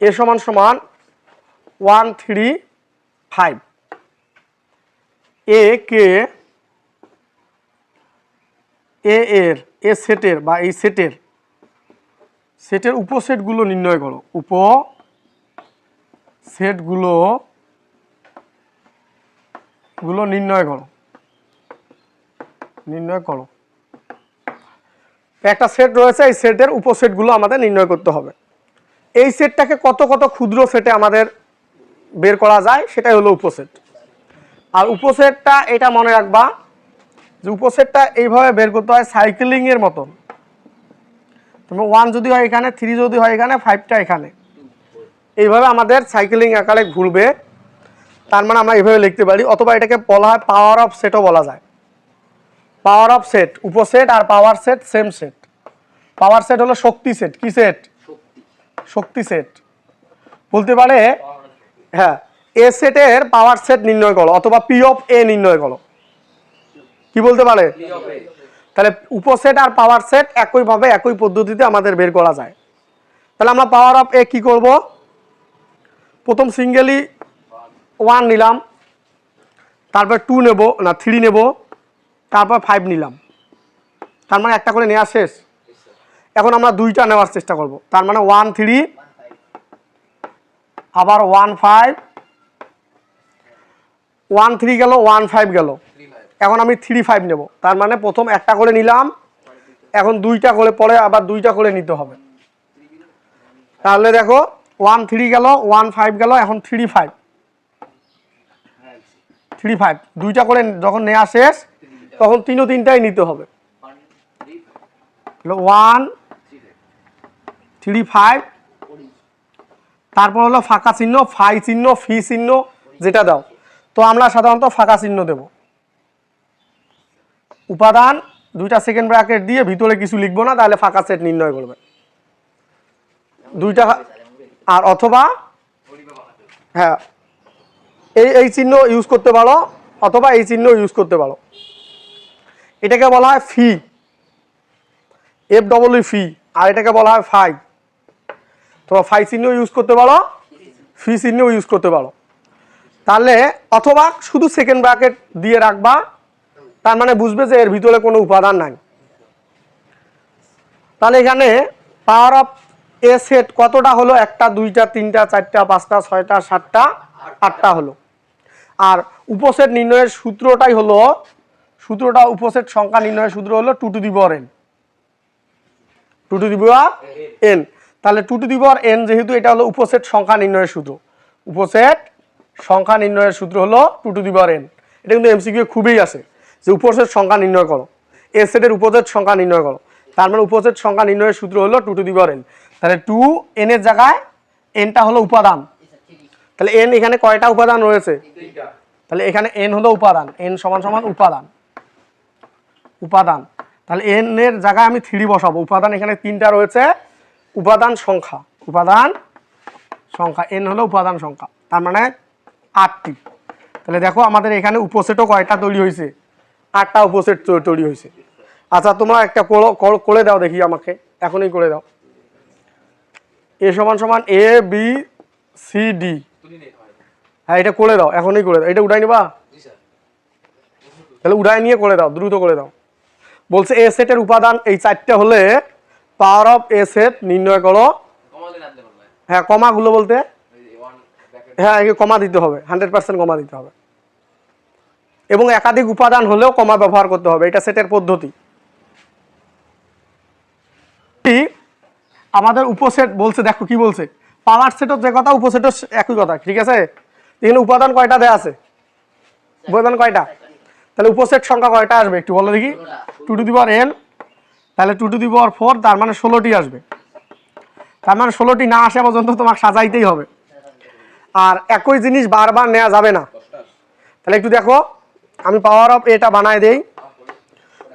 এ সমান সমান one three five. A কে এ এর, এ সেটের বা এই সেটের সেটের উপসেটগুলো নির্ণয় করো। উপ সেটগুলো গুলো নির্ণয় করো। নির্ণয় করো। একটা সেট রয়েছে, এই সেটের উপসেটগুলো আমাদের নির্ণয় করতে হবে। এই সেটটাকে কত কত ক্ষুদ্র সেটে আমাদের বের করা যায়, সেটাই হলো উপসেট। আর উপসেটটা এটা মনে রাখবা যে উপসেটটা এইভাবে বের করতে হয় সাইকেলিং এর মতন। তোমার ওয়ান যদি হয় এখানে থ্রি যদি হয় এখানে ফাইভটা এখানে। এইভাবে আমাদের সাইকেলিং আকারে ঘুরবে। তার মানে আমরা এইভাবে লিখতে পারি, অথবা এটাকে বলা হয় পাওয়ার অফ সেটও বলা যায়। পাওয়ার অফ সেট উপসেট আর power set same set power set হলো শক্তি সেট কি সেট শক্তি সেট বলতে পারে হ্যাঁ এ সেটের পাওয়ার সেট নির্ণয় করো অথবা পি অফ এ নির্ণয় করো। কি বলতে পারে? তাহলে উপসেট আর পাওয়ার সেট একইভাবে একই পদ্ধতিতে আমাদের বের করা যায়। তাহলে আমরা পাওয়ার অফ এ কি করব? প্রথম সিঙ্গেলি ওয়ান নিলাম তারপর টু নেব না থ্রি নেব তারপর ফাইভ নিলাম। তার মানে একটা করে নেওয়া শেষ। এখন আমরা দুইটা নেওয়ার চেষ্টা করব। তার মানে ওয়ান থ্রি আবার ওয়ান ফাইভ ওয়ান থ্রি গেল ওয়ান ফাইভ গেল। এখন আমি থ্রি ফাইভ নেব। তার মানে প্রথম একটা করে নিলাম এখন দুইটা করে পরে আবার দুইটা করে নিতে হবে। তাহলে দেখো ওয়ান থ্রি গেল ওয়ান ফাইভ গেল এখন থ্রি ফাইভ থ্রি ফাইভ দুইটা করে যখন নেওয়া শেষ তখন তিনও তিনটাই নিতে হবে। One three five. তারপর হলো ফাঁকা চিহ্ন, ফাই চিহ্ন, ফি চিহ্ন, যেটা দাও। তো আমরা সাধারণত ফাঁকা চিহ্ন দেব। উপাদান দুইটা সেকেন্ড ব্র্যাকেট দিয়ে ভিতরে কিছু লিখব না, তাহলে ফাঁকা সেট নির্ণয় করবে। দুইটা আর অথবা হ্যাঁ এই এই চিহ্ন ইউজ করতে পারো, অথবা এই চিহ্ন ইউজ করতে পারো। এটাকে বলা হয় ফি এফ ডবল ফি আর এটাকে বলা হয় ফাই। তোমার ফাই চিহ্ন ইউজ করতে পারো ফি চিহ্ন ইউজ করতে পারো। তাহলে অথবা শুধু সেকেন্ড ব্র্যাকেট দিয়ে রাখবা, তার মানে বুঝবে যে এর ভিতরে কোনো উপাদান নাই। তাহলে এখানে পাওয়ার অফ এ সেট কতটা হলো? একটা, দুইটা, তিনটা, চারটা, পাঁচটা, ছয়টা, সাতটা, আটটা হলো। আর উপসেট নির্ণয়ের সূত্রটাই হলো, সূত্রটা উপসেট সংখ্যা নির্ণয়ের সূত্র হলো two to the power N two to the power N তাহলে two to the power N যেহেতু এটা হলো উপসেট সংখ্যা নির্ণয়ের সূত্র। উপসেট সংখ্যা নির্ণয়ের সূত্র হলো two to the power N এটা কিন্তু এমসিকিউ খুবই আছে যে উপসেট সংখ্যা নির্ণয় করো। এ সেটের উপসেট সংখ্যা নির্ণয় করো। তার মানে উপসেট সংখ্যা নির্ণয়ের সূত্র হলো two to the power N তাহলে টু এন এর জায়গায় এনটা হলো উপাদান। তাহলে এন এখানে কয়টা উপাদান রয়েছে? তাহলে এখানে এন হলো উপাদান। এন সমান সমান উপাদান। উপাদান। তাহলে এন এর জায়গায় আমি থ্রি বসাবো। উপাদান এখানে তিনটা রয়েছে। উপাদান সংখ্যা। উপাদান সংখ্যা এন হলো উপাদান সংখ্যা। তার মানে আটটি। তাহলে দেখো আমাদের এখানে উপসেটও কয়টা তৈরি হয়েছে? আটটা উপসেট তৈরি হয়েছে। আচ্ছা তোমরা একটা করো- দাও দেখি আমাকে। এখনই করে দাও। এ সমান সমান এ বি সি ডি। হ্যাঁ এটা করে দাও। এখনই করে দাও। এটা উঠাই নিবা? তাহলে উড়াই নিয়ে করে দাও। দ্রুত করে দাও। বলছে এ সেটের উপাদান এই চারটে হলে পাওয়ার অফ এ সেট নির্ণয় করো। হ্যাঁ কমাগুলো বলতে? হ্যাঁ একে কমা দিতে হবে হান্ড্রেড পার্সেন্ট কমা দিতে হবে। এবং একাধিক উপাদান হলেও কমা ব্যবহার করতে হবে এটা সেটের পদ্ধতি? আমাদের উপসেট বলছে দেখো কি বলছে। পাওয়ার সেটও যে কথা উপসেটও একই কথা ঠিক আছে? এখানে উপাদান কয়টা দেয়া আছে? উপাদান কয়টা? তাহলে উপসেট সংখ্যা কয়টা আসবে? একটু বলো দেখি। Two to the power N তাহলে two to the power four তার মানে ষোলোটি আসবে। তার মানে ষোলোটি না আসা পর্যন্ত তোমাকে সাজাইতেই হবে। আর একই জিনিস বারবার নেওয়া যাবে না। তাহলে একটু দেখো আমি পাওয়ার অফ এটা বানায় দেই।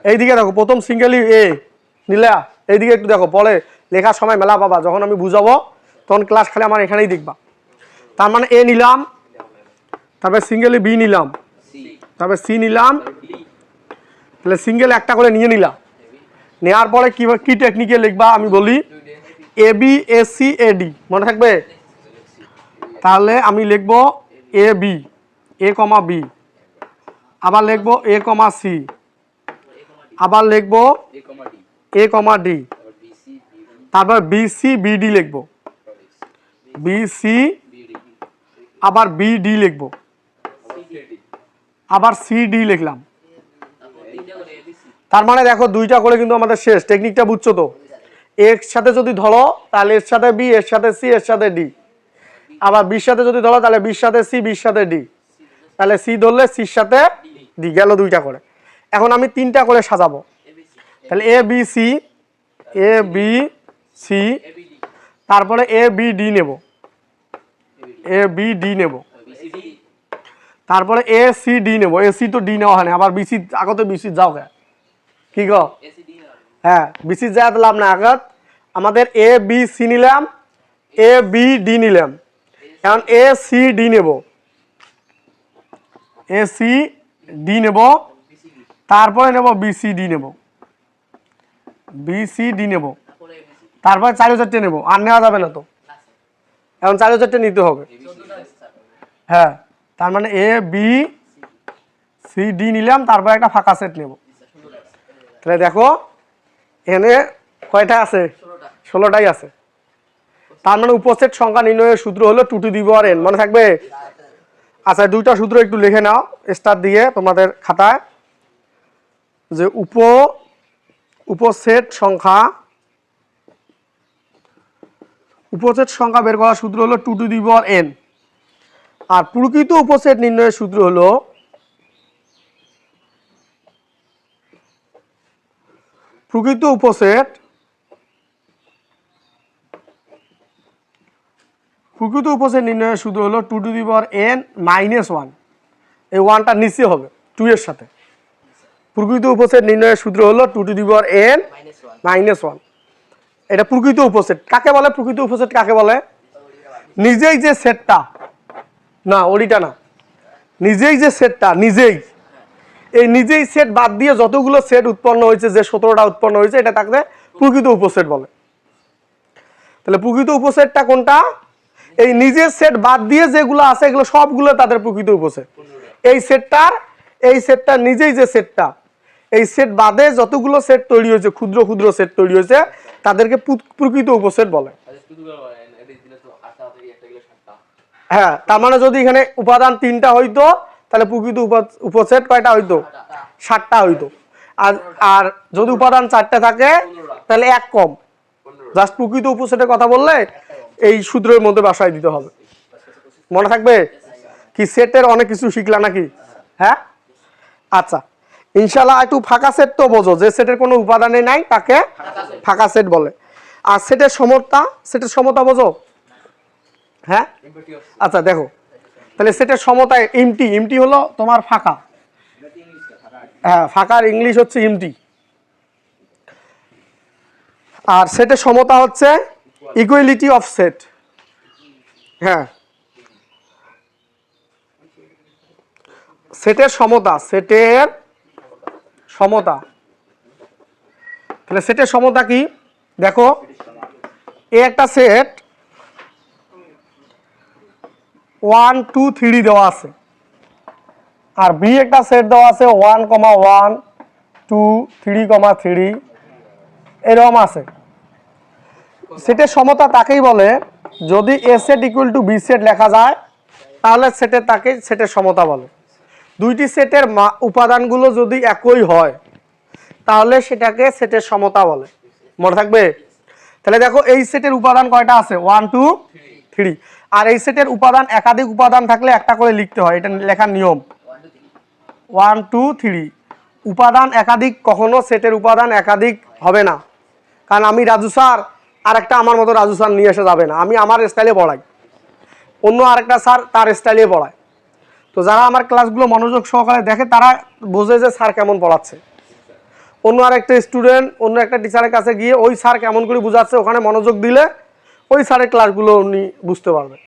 এইদিকে দেখো প্রথম সিঙ্গেলি এ নিলা। এইদিকে একটু দেখো পরে লেখার সময় মেলা পাবা। যখন আমি বুঝাবো তখন ক্লাস খালি আমার এখানেই দেখবা। তার মানে এ নিলাম তারপরে সিঙ্গেলি বি নিলাম। তারপরে সি নিলাম। তাহলে সিঙ্গেল একটা করে নিয়ে নিলাম নেওয়ার পরে কি কি টেকনিকে লিখবা আমি বলি? A B A C A D মনে থাকবে? তাহলে আমি লিখব এ বি এ কমা বি আবার লিখব এ কমা সি আবার লিখব এ কমা ডি তারপর বি সি বি তারপর বি সি বি ডি লিখব। বি সি আবার বি ডি লিখব। আবার সি ডি লিখলাম তারপর তিনটা করে এ বি সি তার মানে দেখো দুইটা করে কিন্তু আমাদের শেষ। টেকনিকটা বুঝছ তো? এর সাথে যদি ধরো, তাহলে এর সাথে বি এর সাথে সি এর সাথে ডি আবার বির সাথে যদি ধরো, তাহলে বির সাথে সি বির সাথে ডি তাহলে সি ধরলে সির সাথে ডি গেল দুইটা করে। এখন আমি তিনটা করে সাজাবো। তাহলে A B C A B C তারপরে এ বি ডি নেব। এ বি ডি নেব। তারপরে এ সি ডি নেব। এ সি তো ডি নেওয়া হয় না। আবার বিসি আগতে বিসি যাও কে কি গো? হ্যাঁ বিসি যায় লাভ না, আগত আমাদের এ বি সি নিলাম এ বি ডি নিলাম। এখন এ সি ডি নেব। এ সি ডি নেব। তারপরে নেব বি সি ডি নেব। বি সি ডি নেব। তারপরে চারি চারটে নেব, আর নেওয়া যাবে না তো। এখন চারি চারটে নিতে হবে। হ্যাঁ তার মানে এ বি সি ডি নিলাম, তারপরে একটা ফাঁকা সেট নেব। তাহলে দেখো এখানে কয়টা আছে? ষোলোটাই আছে। তার মানে উপসেট সংখ্যা নির্ণয়ের সূত্র হলো two to the power N মনে থাকবে? আচ্ছা দুইটা সূত্র একটু লিখে নাও স্টার দিয়ে তোমাদের খাতায় যে উপ উপসেট সংখ্যা উপসেট সংখ্যা বের করার সূত্র হলো two to the power N আর প্রকৃত উপসেট নির্ণয়ের সূত্র হলো প্রকৃত উপসেট প্রকৃত উপসেট নির্ণয়ের সূত্র হলো two to the power N minus one এই ওয়ানটা নিচে হবে টু এর সাথে। প্রকৃত উপসেট নির্ণয়ের সূত্র হলো two to the power N minus one এটা প্রকৃত উপসেট। কাকে বলে প্রকৃত উপসেট? কাকে বলে? নিজেই যে সেটটা। না ওরিটা না। নিজেই যে সেটটা নিজেই। এই নিজেই সেট বাদ দিয়ে যতগুলো সেট উৎপন্ন হয়েছে, যে সতেরোটা উৎপন্ন হয়েছে, এটা তাকে প্রকৃত উপসেট বলে। তাহলে প্রকৃত উপসেটটা কোনটা? এই নিজের সেট বাদ দিয়ে যেগুলো আছে, এগুলো সবগুলো তাদের প্রকৃত উপসেট। এই সেটটার এই সেটটা নিজেই যে সেটটা এই সেট বাদে যতগুলো সেট তৈরি হয়েছে, ক্ষুদ্র ক্ষুদ্র সেট তৈরি হয়েছে, তাদেরকে প্রকৃত উপসেট বলে। হ্যাঁ তার মানে যদি এখানে উপাদান তিনটা হইতো তাহলে প্রকৃত উপ- উপসেট কয়টা হইতো? ষাটটা হইতো। আর আর যদি উপাদান চারটে থাকে, তাহলে এক কম। জাস্ট প্রকৃত উপসেটের কথা বললে, এই সূত্রের মধ্যে বাসায় দিতে হবে। মনে থাকবে? কি সেটের অনেক কিছু শিখলা নাকি? হ্যাঁ? আচ্ছা। ইনশাল্লাহ একটু ফাঁকা সেট তো বোঝো, যে সেটের কোনো উপাদানে নাই, তাকে ফাঁকা সেট বলে। আর সেটের সমতা সেটের সমতা বোঝো? হ্যাঁ? আচ্ছা দেখো। তাহলে সেটের সমতায় ইমটি ইমটি হলো তোমার ফাঁকা। হ্যাঁ ফাঁকার ইংলিশ হচ্ছে ইমটি আর সেটের সমতা হচ্ছে ইকুয়ালিটি অফ সেট হ্যাঁ। সেটের সমতা সেটের সমতা। তাহলে সেটের সমতা কি? দেখো, এ একটা সেট ওয়ান, টু, থ্রি দেওয়া আছে। আর বি একটা সেট দেওয়া আছে, one comma one, two, three comma three, এরকম আছে। সেটের সমতা তাকেই বলে, যদি A set equal to B set লেখা যায়, তাহলে সেটের তাকে সেটের সমতা বলে। দুইটি সেটের উপাদানগুলো যদি একই হয়, তাহলে সেটাকে সেটের সমতা বলে। মনে থাকবে? তাহলে দেখো এই সেটের উপাদান কয়টা আছে? One, two, three. আর এই সেটের উপাদান, একাধিক উপাদান থাকলে একটা করে লিখতে হয়, এটা লেখার নিয়ম। ওয়ান টু থ্রি উপাদান একাধিক, কখনো সেটের উপাদান একাধিক হবে না। কারণ আমি রাজু স্যার আর একটা আমার মতো রাজু স্যার নিয়ে এসে যাবে না। আমি আমার স্টাইলে পড়াই। অন্য আরেকটা স্যার তার স্টাইলে পড়ায়। তো যারা আমার ক্লাসগুলো মনোযোগ সহকারে দেখে, তারা বোঝে যে স্যার কেমন পড়াচ্ছে। অন্য আরেকটা স্টুডেন্ট অন্য একটা টিচারের কাছে গিয়ে ওই স্যার কেমন করে বুঝাচ্ছে, ওখানে মনোযোগ দিলে ওই স্যারের ক্লাসগুলো উনি বুঝতে পারবে